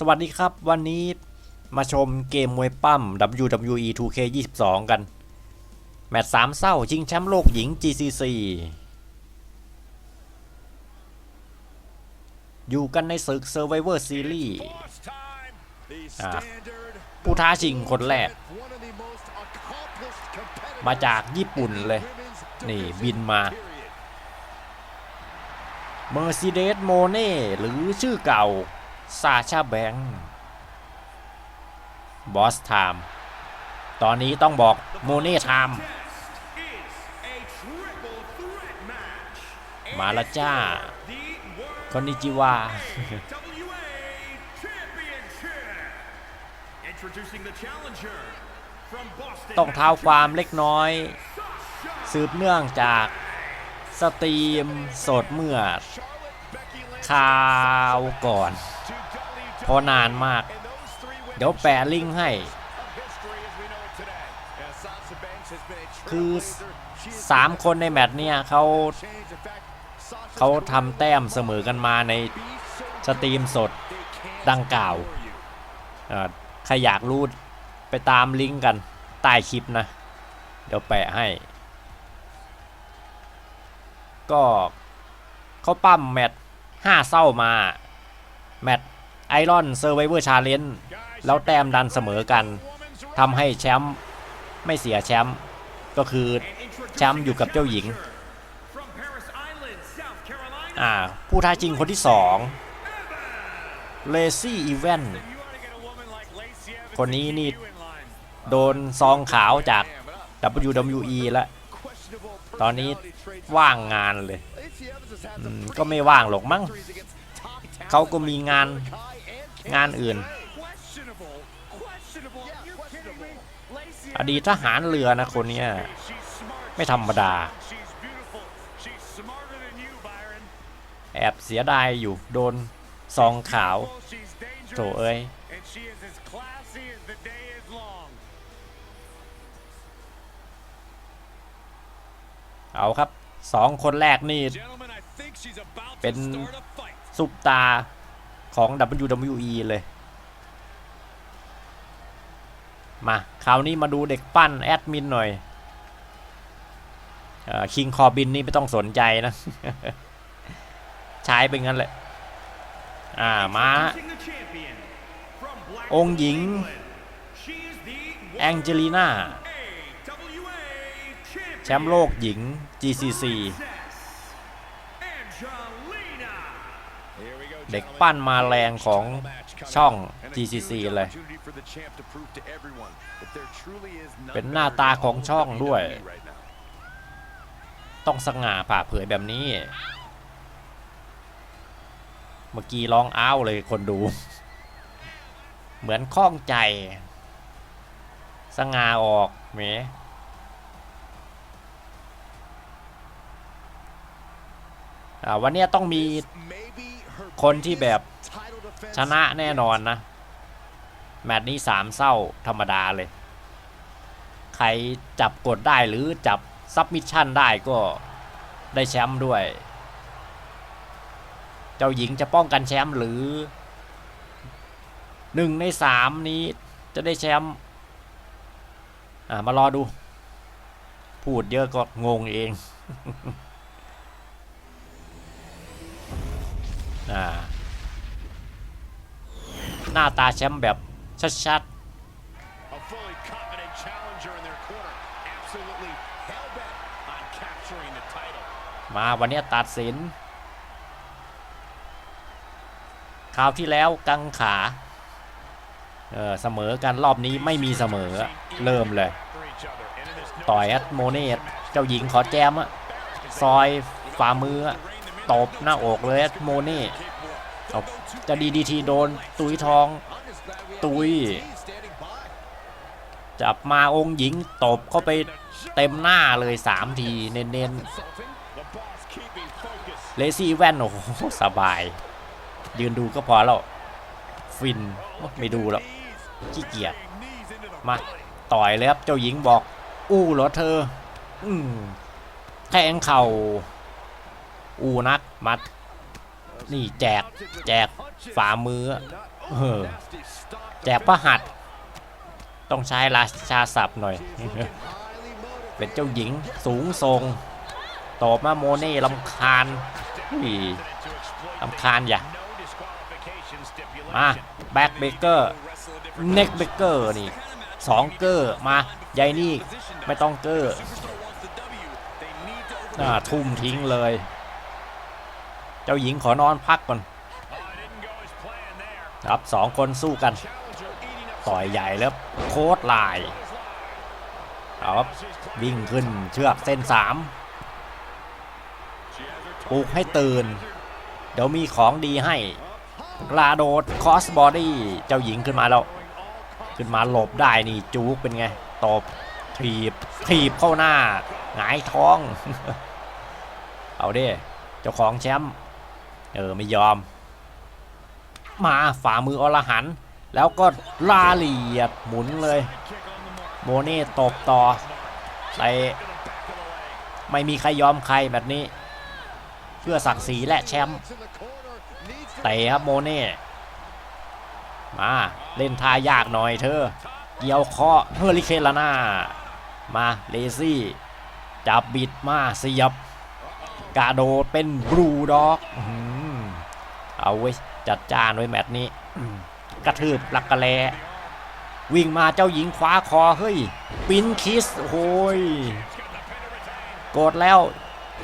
สวัสดีครับ วันนี้มาชมเกมมวยปั้ม WWE 2K22 กัน แมตช์สามเศร้าชิงแชมป์โลกหญิง GCC อยู่กันในศึก Survivor Series ผู้ท้าชิงคนแรก มาจากญี่ปุ่นเลย นี่บินมา Mercedes m o n e หรือชื่อเก่า ซาชาแบงค์บอสไทม์ตอนนี้ต้องบอกโมเน่ไทม์มาละจ้า คอนนิจิวา ต้องเท้าความเล็กน้อย สืบเนื่องจากสตรีมสดเมื่อคราวก่อน พอนานมาก เดี๋ยวแปะลิงก์ให้ คือ 3 คนในแมตช์เนี่ยเขาเขาทำแต้มเสมอกันมาในสตรีมสดดังกล่าวใครอยากรู้ไปตามลิงก์กันใต้คลิปนะ เดี๋ยวแปะให้ ก็เขาปั้มแมตช์5เศร้ามา แมตช์ ไอรอนเซอร์ไวเวอร์ชาเลนจ์แล้วแต้มดันเสมอกันทำให้แชมป์ไม่เสียแชมป์ก็คือแชมป์อยู่กับเจ้าหญิงอ่าผู้ท้าชิงคนที่2เลซี่อีเวนคนนี้นี่โดนซองขาวจาก WWE แล้วตอนนี้ว่างงานเลย ก็ไม่ว่างหรอกมั้ง เขาก็มีงานงานอื่น อดีตทหารเรือนะคนนี้ไม่ธรรมดา แอบเสียดายอยู่โดนซองขาวโถเอ้ยเอาครับสองคนแรกนี่เป็น ซุปตาของ WWE เลย มาคราวนี้มาดูเด็กปั้นแอดมินหน่อยคิงคอบินนี่ไม่ต้องสนใจนะ ใช้เป็นงั้นแหละ อ่า มา องค์หญิง แองเจลีน่าแชมป์โลกหญิง GCC เด็กปั้นมาแรงของช่อง GCC เลย เป็นหน้าตาของช่องด้วย ต้องสง่าผ่าเผยแบบนี้ เมื่อกี้ร้องอ้าวเลยคนดู เหมือนข้องใจ สง่าออกเมอ่าวันนี้ต้องมี คนที่แบบชนะแน่นอนนะ แมตช์นี้สามเศร้าธรรมดาเลย ใครจับกดได้หรือจับซับมิชชั่นได้ก็ได้แชมป์ด้วย เจ้าหญิงจะป้องกันแชมป์หรือหนึ่งในสามนี้จะได้แชมป์อ่ามารอดู พูดเยอะก็งงเอง อ่า หน้าตาแชมป์แบบชัดๆ มาวันนี้ตัดสิน คราวที่แล้วกังขาเออเสมอกันรอบนี้ไม่มีเสมอเริ่มเลย ต่อยแอดโมเนตเจ้าหญิงขอแจมอะซอยฝ่ามืออะ ตบหน้าอกเลยโมเน่จะดีดีทีโดนตุยทอง ตุย จับมาองค์หญิงตบเข้าไปเต็มหน้าเลยสามทีเน้นๆเลซี่แว่น โอ้โห สบาย ยืนดูก็พอแล้ว ฟินไม่ดูแล้วขี้เกียจมา ต่อยเลยครับ เจ้าหญิงบอก อู้เหรอเธอ อืมแทงเข่า อูนักมัด นี่แจกแจกฝ่ามือเออแจกประหัดต้องใช้ราชาศัพท์หน่อย เป็นเจ้าหญิงสูงทรงตอบมาโมเน่ลำคาญอุ้ยลำคาญอย่ามาแบ็กเบเกอร์เน็กเบเกอร์นี่สองเกอร์มายายนี่ไม่ต้องเกอร์อ่าทุ่มทิ้งเลย เจ้าหญิงขอนอนพักก่อนครับสองคนสู้กัน ต่อยใหญ่แล้วโค้ดลายครับวิ่งขึ้นเชือกเส้นสามปลุกให้ตื่น เดี๋ยวมีของดีให้กระโดดคอสบอดี้เจ้าหญิงขึ้นมาแล้ว ขึ้นมาหลบได้นี่จูกเป็นไงตบถีบถีบเข้าหน้าหงายท้อง เอาเด้เจ้าของแชมป์ เออไม่ยอม มาฝ่ามืออรหัน แล้วก็ลาเหลียดหมุนเลย โมเน่ตบต่อใส่ไม่มีใครยอมใครแบบนี้ เพื่อศักดิ์ศรีและแชมป์เตะครับโมเน่มาเล่นท่ายากหน่อยเธอ เกี่ยวเคาะเฮอริเคนลาน่ามาเลซี่จับบิดมาเสียบ กระโดดเป็นบลูด็อกเอาไว้จัดจานไว้แมตช์นี้ กระทืบลักกะแลวิ่งมาเจ้าหญิงคว้าคอเฮ้ย ปินคิสโอ้ยโกรธแล้ว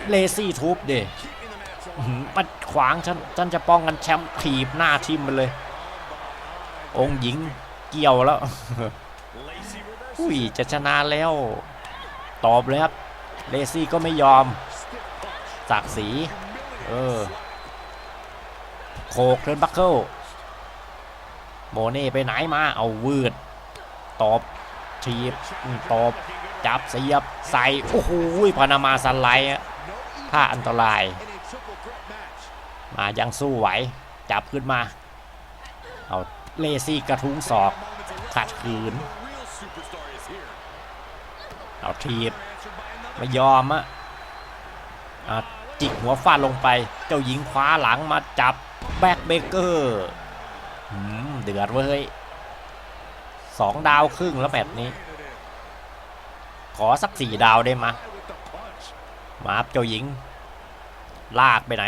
เลซี่ทุบเดหือมันขวางฉันฉันจะป้องกันแชมป์ถีบหน้าทิมไปเลย องหญิงเกี่ยวแล้ว อุ้ยจะชนะแล้ว ตอบเลยครับ เลซี่ก็ไม่ยอม ศักดิ์ศรีเออโคกเทิร์นบัคเคิลโมเน่ไปไหนมาเอาวืดตอบทีบตอบจับเสียบใส่โอ้โหพานามาสไลด์อะท่าอันตราย มายังสู้ไหว จับขึ้นมา เอาเลซี่กระทุ้งศอกขัดขืน เอาทีบไม่ยอมอะอะ จิกหัวฟาดลงไป เจ้าหญิงคว้าหลังมาจับแบ็กเบเกอร์เดือดเว้ยสองดาวครึ่งแล้วแบบนี้ ขอสักสี่ดาวได้มะมาเจ้าหญิง ลากไปไหน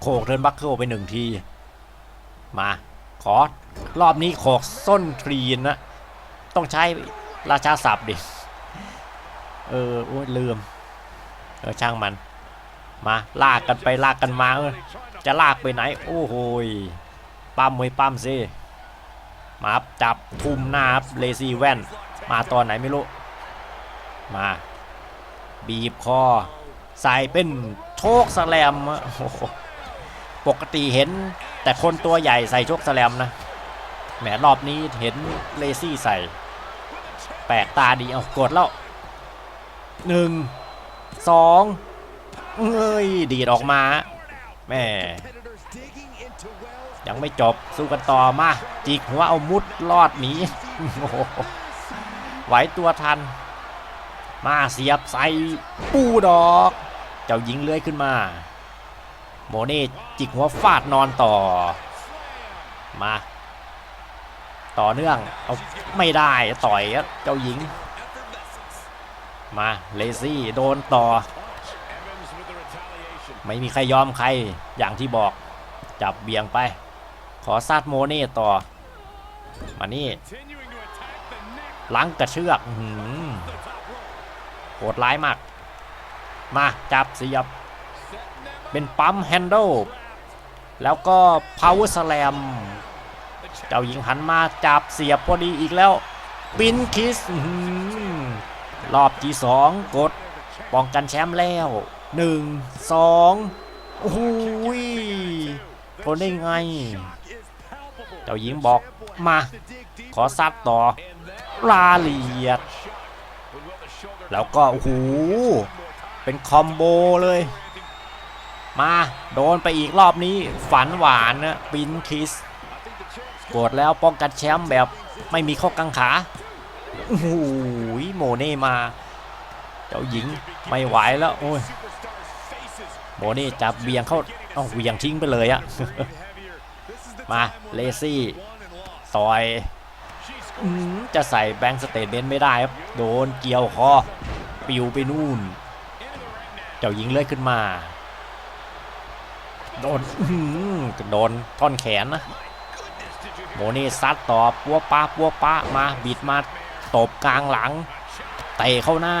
โขกเทินบัคเคิลไปหนึ่งที มา ขอรอบนี้โขกส้นทรีนนะ ต้องใช้ราชาศัพท์ดิ เออโอ้ยลืม เออช่างมัน มาลากกันไปลากกันมาเออจะลากไปไหน โอ้โหปั้มไว้ปั้มซิมาจับทุ่มหน้าเลซี่แว่น มาตอนไหนไม่รู้ มา บีบคอ ใส่เป็นโชคสแลมปกติเห็นแต่คนตัวใหญ่ใส่โชคสแลมนะแหมรอบนี้เห็นเลซี่ใส่ แปลกตาดีเอากดแล้วหนึ่งสอง เอ้ยดีดออกมาแม่ยังไม่จบสู้กันต่อมาจิกหัวเอามุดรอดหนีไหวตัวทัน มาเสียบใส่ปูดอก เจ้าหญิงเลื้อยขึ้นมา โมเน่จิกหัวฟาดนอนต่อ มา ต่อเนื่องเอาไม่ได้ต่อยเจ้าหญิง มาเลซี่โดนต่อ ไม่มีใครยอมใครอย่างที่บอกจับเบี่ยงไป ขอซาดโมเน่ต่อ มานี่ลังกระเชือกโหดร้ายมาก มาจับเสียบ เป็นปั๊มแฮนด์ลแล้วก็ power slam เจ้าหญิงหันมาจับเสียบพอดีอีกแล้ว ปินคิสรอบที่สองกดป้องกันแชมป์แล้ว หนึ่งสองโอ้โหยทนได้ไง เจ้าหญิงบอกมา ขอซัดต่อลาเลียด แล้วก็โอ้โหเป็นคอมโบเลย มา โดนไปอีกรอบนี้ ฝันหวานนะปินคิสกดแล้วป้องกันแชมป์แบบไม่มีข้อกังขาโอ้โหโมเน่มา เจ้าหญิงไม่ไหวแล้ว โอ้ย โมเน่จับเบียงเข้าเอาเบียงทิ้งไปเลยอะมาเลซี่ต่อยอื้อหือจะใส่แบงค์สเตทเมนต์ไม่ได้ครับ โดนเกี่ยวคอปิวไปนู่น เจ้าหญิงเลื่อยขึ้นมา โดนอื้อหือโดนท่อนแขนนะโมนี่ซัดต่อปัวป้าปัวป้ามาบิดมาตบกลางหลังเตะเข้าหน้า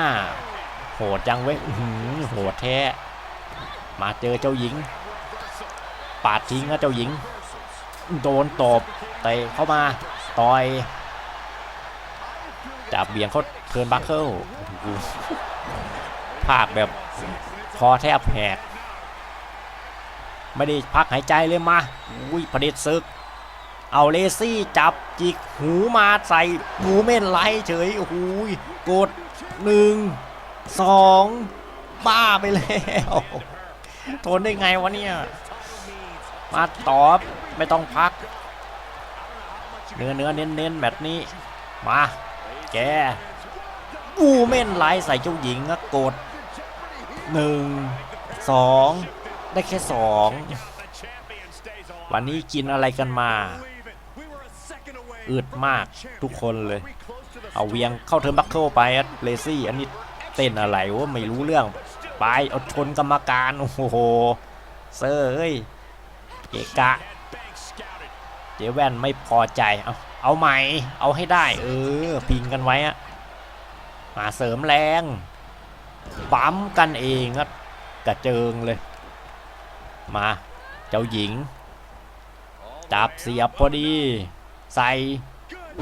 โหดจังเว้ยอื้อหือโหดแท้ มาเจอเจ้าหญิง ปาดทิ้งนะเจ้าหญิง โดนตบเตะเข้ามาต่อยจับเบี่ยงเขาเทินบัคเคิลภาคแบบคอแทบแหกไม่ได้พักหายใจเลยมาอุ้ยพเดชศึก เอาเลซี่จับจิกหูมาใส่หูเม่นไล่เฉยโอ้โหยกดหนึ่งสองบ้าไปแล้ว ทนได้ไงวะเนี่ย มาตอบไม่ต้องพัก เนื้อเนื้อเน้นเน้นแบบนี้ มา แกวูเม่นไล่ใส่เจ้าหญิงอะกดหนึ่งสองได้แค่สองวันนี้กินอะไรกันมา อึดมากทุกคนเลย เอาเวียงเข้าเทิร์นบัคเคิลไปอะเลซี่อันนี้เต้นอะไรวะไม่รู้เรื่อง ไปเอาชนกรรมการ โอ้โห เซอร์เอ้ยเกะกะ เจแว่นไม่พอใจ เอาเอาใหม่ เอาให้ได้ เออ พิงกันไว้อะมาเสริมแรง ปั๊มกันเองอะกระเจิงเลย มา เจ้าหญิง จับเสียบพอดี ใส่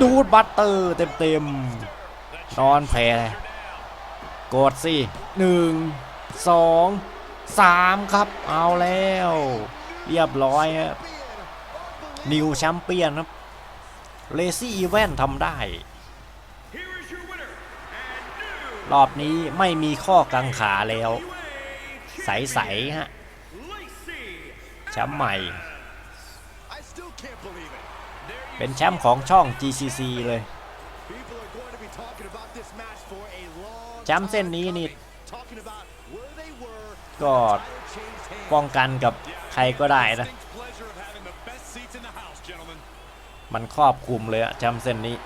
ดูดบัตเตอร์เต็มๆนอนแผ่กดสิหนึ่ง สองสามครับ เอาแล้ว เรียบร้อยครับนิวแชมเปี้ยนครับเลซี่อีแวนทำได้ รอบนี้ไม่มีข้อกังขาแล้ว ใส ๆ ฮะแชมป์ใหม่ เป็นแชมป์ของช่อง GCC เลย แชมป์เส้นนี้นี่ ก็ป้องกันกับใครก็ได้นะ มันครอบคลุมเลยอะแชมป์เส้นนี้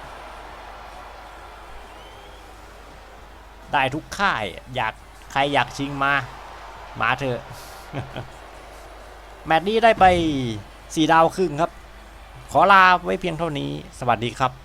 ได้ทุกค่าย อยากใครอยากชิงมา มาเถอะ แมตช์นี้ได้ไป 4 ดาวครึ่งครับ ขอลาไว้เพียงเท่านี้ สวัสดีครับ